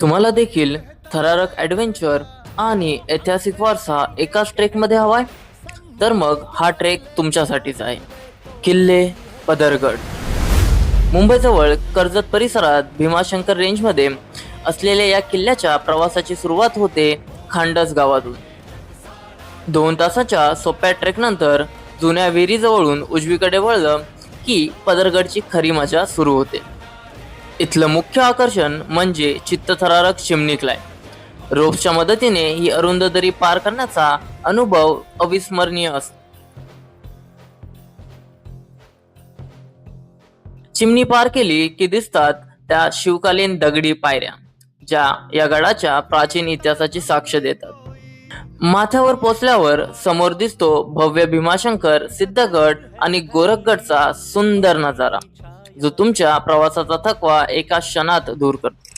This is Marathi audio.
तुम्हाला देखील थरारक ॲडव्हेंचर आणि ऐतिहासिक वारसा एकाच ट्रेकमध्ये हवाय? तर मग हा ट्रेक तुमच्यासाठीच आहे. किल्ले पदरगड. मुंबईजवळ कर्जत परिसरात भीमाशंकर रेंजमध्ये असलेल्या या किल्ल्याच्या प्रवासाची सुरुवात होते खांडस गावातून. दोन तासाच्या सोप्या ट्रेकनंतर जुन्या विहिरीजवळून उजवीकडे वळलं की पदरगडची खरी मजा सुरू होते. इथलं मुख्य आकर्षण म्हणजे चित्तथरारक चिमणी क्लाय रोपच्या मदतीने ही अरुंद दरी पार करण्याचा अनुभव अविस्मरणीय असतो. चिमणी पार केली की दिसतात त्या शिवकालीन दगडी पायऱ्या ज्या या गडाच्या प्राचीन इतिहासाची साक्ष देतात. माथ्यावर पोचल्यावर समोर दिसतो भव्य भीमाशंकर सिद्धगड आणि गोरखगडचा सुंदर नजारा. जो तुमच्या प्रवासाचा थकवा एका क्षणात दूर करतो.